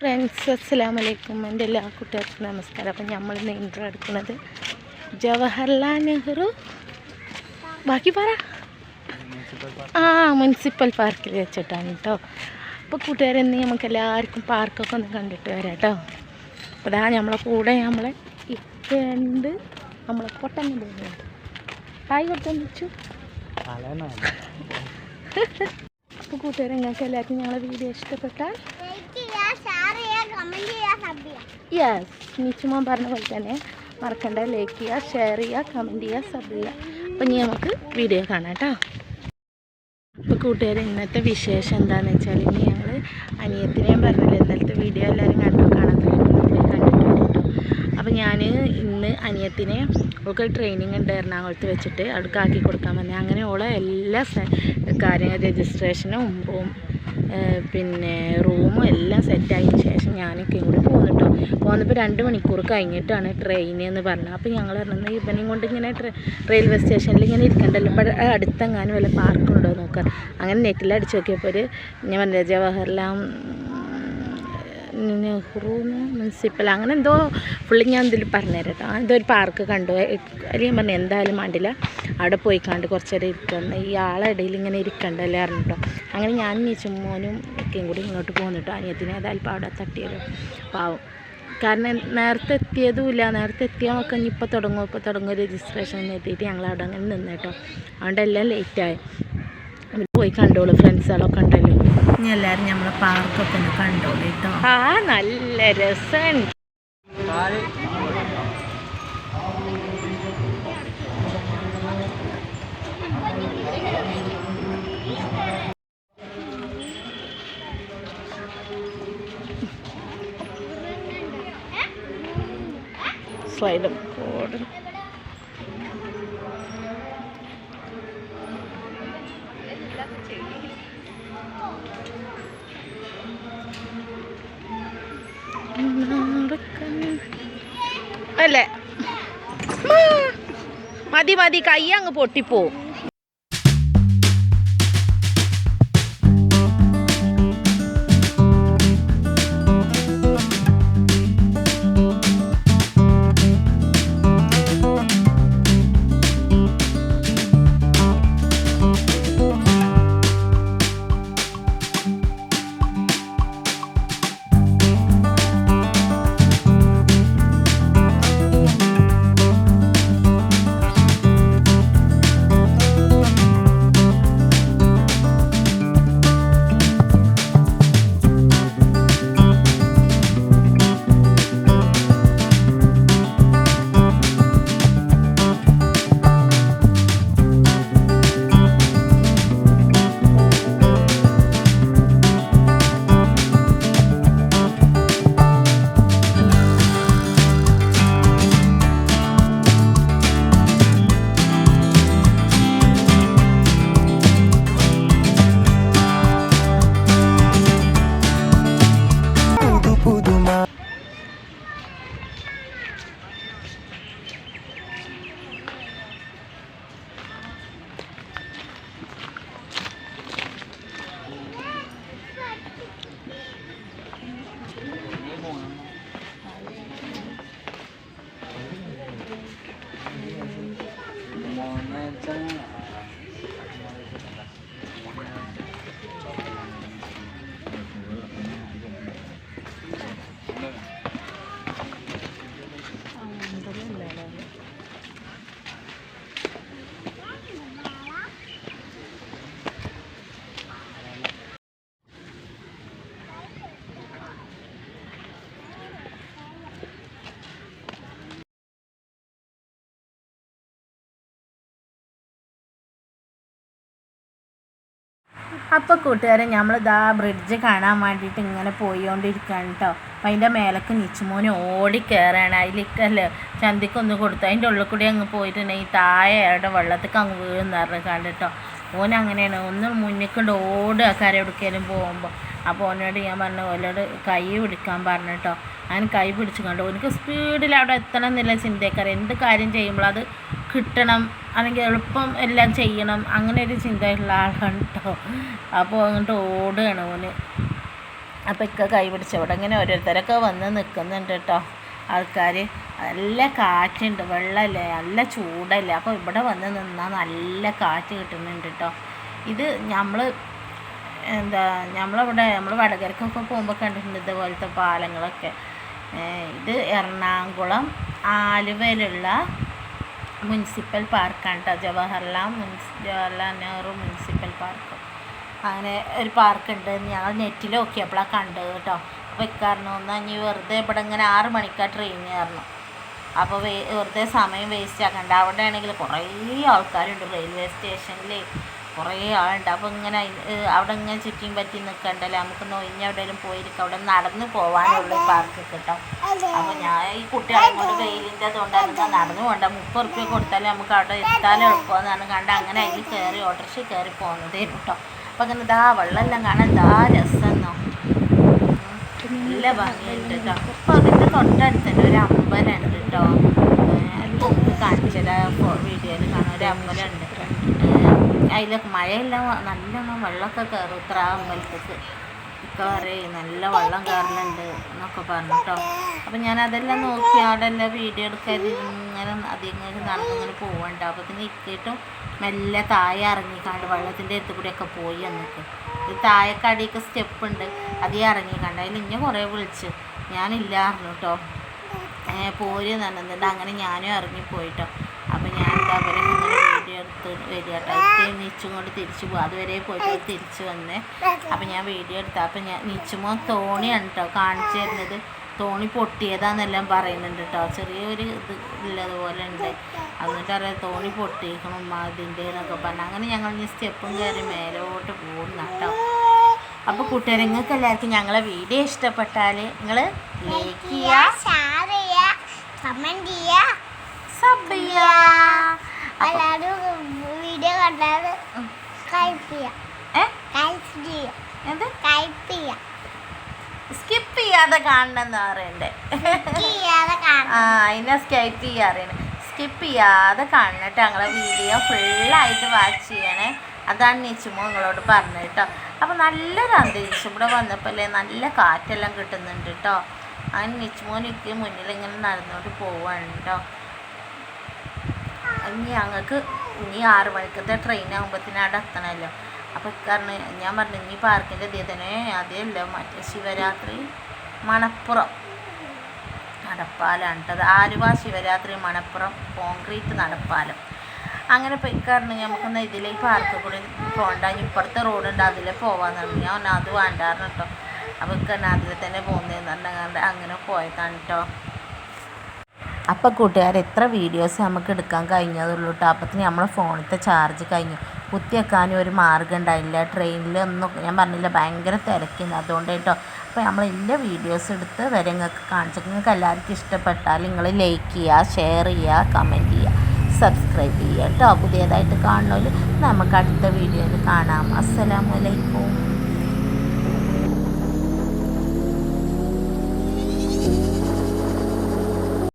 Friends അസ്സാമലൈക്കും എന്റെ എല്ലാ കുട്ടികൾക്കും നമസ്കാരം. അപ്പം നമ്മളിന്ന് ഇൻട്രോ എടുക്കുന്നത് ജവഹർലാൽ നെഹ്റു. ബാക്കി പറ. ആ മുനിസിപ്പൽ പാർക്കിൽ വെച്ചിട്ടാണ് കേട്ടോ അപ്പോൾ കൂട്ടുകാരെ നീ നമുക്ക് എല്ലാവർക്കും പാർക്കൊക്കെ ഒന്ന് കണ്ടിട്ട് വരാം കേട്ടോ അപ്പോൾ ഇതാ നമ്മളെ കൂടെ നമ്മളെ ഇക്കുണ്ട് നമ്മളെ പോകുന്നുണ്ട് ഹായ് കൊടുത്തു വെച്ചു അപ്പോൾ കൂട്ടുകാരെ നിങ്ങൾക്ക് എല്ലാവർക്കും ഞങ്ങളെ വീഡിയോ ഇഷ്ടപ്പെട്ടാൽ യെസ് നിച്ചുമോൻ പറഞ്ഞ പോലെ തന്നെ മറക്കണ്ട. ലൈക്ക് ചെയ്യുക ഷെയർ ചെയ്യുക കമന്റ് ചെയ്യുക സബ് ചെയ്യുക. അപ്പം ഇനി നമുക്ക് വീഡിയോ കാണാം കേട്ടോ. അപ്പോൾ കൂട്ടുകാർ ഇന്നത്തെ വിശേഷം എന്താണെന്ന് വെച്ചാൽ ഇനി ഞങ്ങൾ അനിയത്തിനെയും പറഞ്ഞില്ല ഇന്നലത്തെ വീഡിയോ എല്ലാവരും കണ്ടു കാണാൻ കണ്ടിട്ട് വരും കേട്ടോ അപ്പോൾ ഞാൻ ഇന്ന് അനിയത്തിനെ അവൾക്ക് ട്രെയിനിങ് ഉണ്ട് എറണാകുളത്ത് വെച്ചിട്ട് അവൾക്ക് ആക്കി കൊടുക്കാൻ പറഞ്ഞു അങ്ങനെ ഓളെ എല്ലാ കാര്യങ്ങൾ രജിസ്ട്രേഷനും പിന്നെ റൂമും എല്ലാം സെറ്റായതിനു ശേഷം ഞാനൊക്കെ കൂടി പോന്നപ്പോൾ രണ്ട് മണിക്കൂർ കഴിഞ്ഞിട്ടാണ് ട്രെയിൻ എന്ന് പറഞ്ഞത്. അപ്പോൾ ഞങ്ങൾ പറഞ്ഞത് ഇവനെയും കൊണ്ട് ഇങ്ങനെ റെയിൽവേ സ്റ്റേഷനിൽ ഇങ്ങനെ ഇരിക്കണ്ടല്ലോ. ഇവിടെ അടുത്തെങ്ങാനും വല്ല പാർക്കുണ്ടോ നോക്കാൻ അങ്ങനെ നെറ്റിൽ അടിച്ച് നോക്കിയപ്പോൾ ഒരു ഞാൻ പറഞ്ഞില്ല ജവഹർലാൽ നെഹ്റു മുനിസിപ്പൽ അങ്ങനെ എന്തോ പുള്ളി ഞാൻ എന്തെങ്കിലും പറഞ്ഞുതരാം കേട്ടോ എന്തോ ഒരു പാർക്ക് കണ്ടു. അല്ലെങ്കിൽ ഞാൻ പറഞ്ഞു എന്തായാലും വേണ്ടില്ല അവിടെ പോയി കണ്ട് കുറച്ച് നേരം ഇരിക്കുന്നു ഈ ഇങ്ങനെ ഇരിക്കണ്ടല്ലേ അറിഞ്ഞിട്ടോ അങ്ങനെ ഞാൻ നീച്ചുമോനും ഒക്കെയും കൂടി ഇങ്ങോട്ട് പോന്നിട്ടോ. അനിയത്തിനെ ഇപ്പോൾ അവിടെ തട്ടിയല്ലോ. പാവം. കാരണം നേരത്തെ എത്തിയതുമില്ല. നേരത്തെ എത്തിയാൽ നമുക്ക് ഇനി ഇപ്പോൾ തുടങ്ങും. ഇപ്പോൾ തുടങ്ങും രജിസ്ട്രേഷൻ എത്തിയിട്ട് ഞങ്ങൾ അവിടെ അങ്ങനെ നിന്ന് കേട്ടോ. അതുകൊണ്ട് എല്ലാം ലേറ്റായി പോയി കണ്ടോളൂ ഫ്രണ്ട്സുകളൊക്കെ ഉണ്ടല്ലോ. ഇനി എല്ലാവരും നമ്മളെ പാർക്കൊക്കെ ഒന്ന് കണ്ടോളൂ കേട്ടോ. ആ നല്ല രസമുണ്ട് സ്ലൈഡും കൂടും അല്ലേ? മതി മതി. കൈ അങ്ങ് പൊട്ടിപ്പോവും. അപ്പോൾ കൂട്ടുകാരെ നമ്മൾ ഇതാ ബ്രിഡ്ജ് കാണാൻ വേണ്ടിയിട്ട് ഇങ്ങനെ പോയിക്കൊണ്ടിരിക്കുകയാണ് കേട്ടോ അപ്പം അതിന്റെ മേലേക്ക് നിച്ചുമോന് ഓടി കയറാണ് അതിലേക്കല്ലേ ചന്തിക്കൊന്ന് കൊടുത്തു. അതിന്റെ ഉള്ളിൽ കൂടി അങ്ങ് പോയിട്ടുണ്ടെങ്കിൽ താഴെ അവിടെ വെള്ളത്തേക്ക് അങ്ങ് വീഴുന്ന കണ്ടിട്ടോ ഓൻ അങ്ങനെയാണ്. ഒന്ന് മുന്നിക്കൊണ്ട് ഓടുക കരയെടുക്കലും പോകുമ്പോൾ അപ്പോൾ ഓനോട് ഞാൻ പറഞ്ഞു ഓനോട് കൈ പിടിക്കാൻ പറഞ്ഞു കേട്ടോ കൈ പിടിച്ചു കണ്ടു. ഓനക്ക് സ്പീഡിൽ അവിടെ എത്തണം എന്നില്ല ചിന്തക്കാരൻ എന്ത് കാര്യം ചെയ്യുമ്പോൾ അത് കിട്ടണം. അല്ലെങ്കിൽ എളുപ്പം എല്ലാം ചെയ്യണം. അങ്ങനെ ഒരു ചിന്തയുള്ള ആളാണ് കേട്ടോ അപ്പോൾ അങ്ങോട്ട് ഓടുകയാണ് ഓന്. അപ്പോൾ ഇക്ക കൈ പിടിച്ച് അവിടെ ഇങ്ങനെ ഓരോരുത്തരൊക്കെ വന്ന് നിൽക്കുന്നുണ്ട് കേട്ടോ ആൾക്കാർ നല്ല കാറ്റുണ്ട് വെള്ളമല്ലേ നല്ല ചൂടല്ലേ. അപ്പോൾ ഇവിടെ വന്ന് നിന്നാൽ നല്ല കാറ്റ് കിട്ടുന്നുണ്ട് കേട്ടോ ഇത് നമ്മൾ എന്താ നമ്മളവിടെ നമ്മൾ വടകരക്കൊക്കെ പോകുമ്പോൾ കണ്ടിട്ടുണ്ട് ഇതുപോലത്തെ പാലങ്ങളൊക്കെ. ഇത് എറണാകുളം ആലുവയിലുള്ള മുനിസിപ്പൽ പാർക്കാണ് കേട്ടോ ജവഹർലാൽ മുനിസ് ജവഹർലാൽ നെഹ്റു മുനിസിപ്പൽ പാർക്ക്. അങ്ങനെ ഒരു പാർക്കുണ്ട്. ഞങ്ങൾ നെറ്റിൽ നോക്കിയപ്പോഴാണ് കണ്ടത് കേട്ടോ അപ്പോൾ ഇക്കാരണം ഒന്ന് ഇനി വെറുതെ ഇവിടെ ഇങ്ങനെ ആറ് മണിക്കാണ് ട്രെയിൻ കയറണം അപ്പോൾ വെറുതെ സമയം വേസ്റ്റ് ആക്കണ്ട. അവിടെ ആണെങ്കിൽ കുറേ ആൾക്കാരുണ്ട്. റെയിൽവേ സ്റ്റേഷനിൽ കുറേ ആളുണ്ട്. അപ്പോൾ ഇങ്ങനെ അവിടെ ഇങ്ങനെ ചുറ്റിയും പറ്റി നിൽക്കണ്ടല്ലോ നമുക്ക് നൊയിഞ്ഞ് എവിടെയെങ്കിലും പോയിരിക്കും. അവിടെ നടന്ന് പോകാനുള്ള പാർക്ക് കിട്ടാം. അപ്പോൾ ഞാൻ ഈ കുട്ടികളെ കൊണ്ട് വെയിലിന്റെ അതുകൊണ്ടാണ് നടന്നു പോകണ്ട. മുപ്പത് റുപ്യ കൊടുത്താലേ നമുക്ക് അവിടെ എത്താനും എളുപ്പമെന്നാണ് കണ്ട് അങ്ങനെ അതിൽ കയറി ഓട്ടോറിക്ഷ കയറി പോകുന്നതായിരുന്നു കേട്ടോ. അപ്പം അങ്ങനെ ദാ വെള്ളമെല്ലാം കാണാൻ ദാ രസമെന്നോ. നല്ല ഭംഗിയുണ്ട് കേട്ടോ. അപ്പോൾ അതിന്റെ തൊട്ടടുത്ത് തന്നെ ഒരു അമ്പലമുണ്ട് കേട്ടോ. കാണിച്ചത് വീഡിയോയിൽ കാണാൻ ഒരു അമ്പലമുണ്ട് അതിലൊക്കെ മഴയെല്ലാം നല്ലോണം വെള്ളമൊക്കെ കയറും ഇത്ര അമ്പലത്തേക്ക്. ഒക്കെ പറയും നല്ല വെള്ളം കയറലുണ്ട് എന്നൊക്കെ പറഞ്ഞു കേട്ടോ അപ്പം ഞാൻ അതെല്ലാം നോക്കി അവിടെ എല്ലാം വീഡിയോ എടുക്കാൻ ഇങ്ങനെ അതിങ്ങനെ നടന്നിങ്ങനെ പോവണ്ട അപ്പോൾ പിന്നെ ഇക്കിട്ടും മെല്ലെ താഴെ ഇറങ്ങിക്കാണ്ട് വെള്ളത്തിന്റെ അടുത്ത് കൂടിയൊക്കെ പോയി എന്നൊക്കെ ഇത് താഴെക്കടിയൊക്കെ സ്റ്റെപ്പ് ഉണ്ട് അതേ ഇറങ്ങിക്കാണ്ട്. അതിൽ ഇങ്ങനെ കുറേ വിളിച്ച്. ഞാനില്ലായിരുന്നു കേട്ടോ പോരി നന്നുന്നുണ്ട് അങ്ങനെ ഞാനും ഇറങ്ങിപ്പോയിട്ടോ അപ്പം ഞാൻ എന്താ പറയുക ഇങ്ങനെ വീഡിയോ എടുത്ത് വരിക കേട്ടോ ഇത്രയും നീച്ചും കൊണ്ട് തിരിച്ചു പോകും അതുവരെ പോയിട്ട് തിരിച്ചു വന്നേ. അപ്പം ഞാൻ വീഡിയോ എടുത്ത അപ്പം ഞാൻ നീച്ചുമോ തോണിയാണ് കേട്ടോ കാണിച്ചു തരുന്നത്. തോണി പൊട്ടിയതാന്നെല്ലാം പറയുന്നുണ്ട് കേട്ടോ ചെറിയൊരു ഇത് ഉള്ളതുപോലെ ഉണ്ട്. എന്നിട്ട് അറിയാം തോണി പൊട്ടിയിരിക്കണം അതിന്റെ എന്നൊക്കെ പറഞ്ഞു. അങ്ങനെ ഞങ്ങൾ ഇനി സ്റ്റെപ്പും കയറി മേലോട്ട് പോകുന്ന കേട്ടോ അപ്പോൾ കൂട്ടുകാരെ നിങ്ങൾക്ക് എല്ലാവർക്കും ഞങ്ങളെ വീഡിയോ ഇഷ്ടപ്പെട്ടാൽ നിങ്ങൾ ലൈക്ക് ചെയ്യുക ഷെയർ ചെയ്യുക കമന്റ് ചെയ്യുക. സബ് ചെയ്യുക. കൈപ്പ് സ്കിപ്പ് ചെയ്യാതെ കാണണമെന്ന് പറയണ്ടേ? ആ അതിനെ സ്കൈപ്പ് ചെയ്യാറിയാണ് സ്കിപ്പ് ചെയ്യാതെ കാണണം ഞങ്ങളെ വീഡിയോ ഫുള്ളായിട്ട് വാച്ച് ചെയ്യണേ. അതാണ് നീച്ചുമോ നിങ്ങളോട് പറഞ്ഞത് കേട്ടോ അപ്പോൾ നല്ലൊരു അന്തരീക്ഷം ഇവിടെ വന്നപ്പോൾ അല്ലേ നല്ല കാറ്റെല്ലാം കിട്ടുന്നുണ്ട് കേട്ടോ അങ്ങനെ നിച്ചുമോൻ എനിക്ക് മുന്നിൽ ഇങ്ങനെ നടന്നുകൊണ്ട് പോവാണ് കേട്ടോ ഇനി ഞങ്ങൾക്ക് ഇനി ആറ് മണിക്കത്തെ ട്രെയിൻ ആകുമ്പോഴത്തേനും അവിടെ എത്തണമല്ലോ അപ്പം കാരണം ഞാൻ പറഞ്ഞു ഇനി പാർക്കിന്റെ അതേ തന്നെ അതേയല്ലോ മറ്റേ ശിവരാത്രി മണപ്പുറം. നടപ്പാലാണ് ആലുവ ശിവരാത്രി മണപ്പുറം കോൺക്രീറ്റ് നടപ്പാലം. അങ്ങനെ ഇക്കാരണം നമുക്കൊന്ന് ഇതിലെ പാർക്ക് കൂടി പോകണ്ട ഇപ്പുറത്തെ റോഡുണ്ട് അതിലെ പോവാന്നാണ് ഞാൻ പറഞ്ഞു അത് വേണ്ടായിരുന്നു കേട്ടോ അപ്പോൾ ഇക്കാരണം അതിൽ തന്നെ പോകുന്നതെന്ന് പറഞ്ഞാൽ അങ്ങനെ പോയതാണ് കേട്ടോ അപ്പോൾ കൂട്ടുകാർ എത്ര വീഡിയോസ് നമുക്ക് എടുക്കാൻ കഴിഞ്ഞതുള്ളൂ കേട്ടോ അപ്പത്തിന് നമ്മളെ ഫോണിലത്തെ ചാർജ് കഴിഞ്ഞു. കുത്തിവെക്കാനും ഒരു മാർഗം ഉണ്ടായില്ല. ട്രെയിനിൽ ഒന്നും ഞാൻ പറഞ്ഞില്ല ഭയങ്കര തിരക്കുന്നു അതുകൊണ്ട് കേട്ടോ അപ്പോൾ നമ്മൾ എല്ലാ വീഡിയോസ് എടുത്ത് വരെ നിങ്ങൾക്ക് കാണിച്ചു. നിങ്ങൾക്ക് എല്ലാവർക്കും ഇഷ്ടപ്പെട്ടാൽ നിങ്ങൾ ലൈക്ക് ചെയ്യുക ഷെയർ ചെയ്യുക കമന്റ് ചെയ്യുക സബ്സ്ക്രൈബ് ചെയ്യുക കേട്ടോ പുതിയതായിട്ട് കാണുന്നവർ നമുക്ക് അടുത്ത വീഡിയോയിൽ കാണാം. അസ്സലാമലൈക്കും